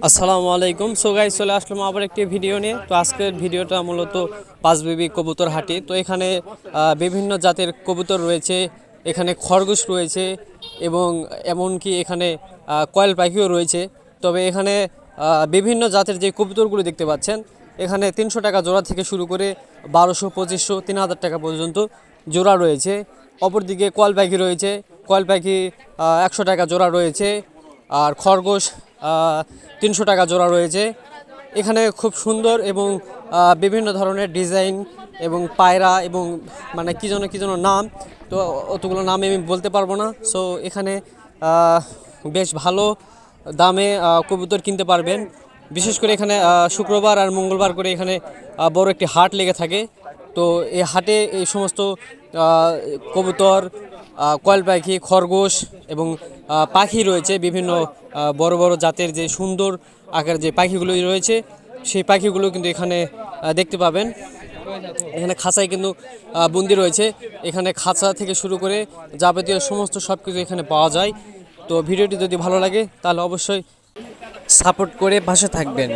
আসসালামু আলাইকুম। So guys চলে আসলাম আবার একটি ভিডিও নিয়ে। তো আজকের ভিডিওটা মূলত পাঁচবিবি কবুতর হাটি। তো এখানে বিভিন্ন জাতের কবুতর রয়েছে, এখানে খরগোশ রয়েছে এবং এমনকি এখানে কয়েল পাখিও রয়েছে। তবে এখানে বিভিন্ন জাতের যে কবুতরগুলো দেখতে পাচ্ছেন, এখানে তিনশো টাকা জোড়া থেকে শুরু করে বারোশো, পঁচিশশো, তিন হাজার টাকা পর্যন্ত জোড়া রয়েছে। অপরদিকে কয়েল পাখি রয়েছে। কয়েল পাখি একশো টাকা জোড়া রয়েছে। আর খরগোশ তিনশো টাকা জোড়া রয়েছে। এখানে খুব সুন্দর এবং বিভিন্ন ধরনের ডিজাইন এবং পায়রা এবং মানে কী যেন কী যেন নাম। তো অতগুলো নাম আমি বলতে পারব না। সো এখানে বেশ ভালো দামে কবুতর কিনতে পারবেন। বিশেষ করে এখানে শুক্রবার আর মঙ্গলবার করে এখানে বড় একটি হাট লেগে থাকে। তো এই হাটে এই সমস্ত কবুতর কয়েল পাখি খরগোশ এবং পাখি রয়েছে। বিভিন্ন বড় বড় জাতের যে সুন্দর আকার যে পাখিগুলো রয়েছে, সেই পাখিগুলো কিন্তু এখানে দেখতে পাবেন। এখানে খাঁচায় কিন্তু বন্দি রয়েছে। এখানে খাঁচা থেকে শুরু করে যাবতীয় সমস্ত সব কিছু এখানে পাওয়া যায়। তো ভিডিওটি যদি ভালো লাগে, তাহলে অবশ্যই সাপোর্ট করে পাশে থাকবেন।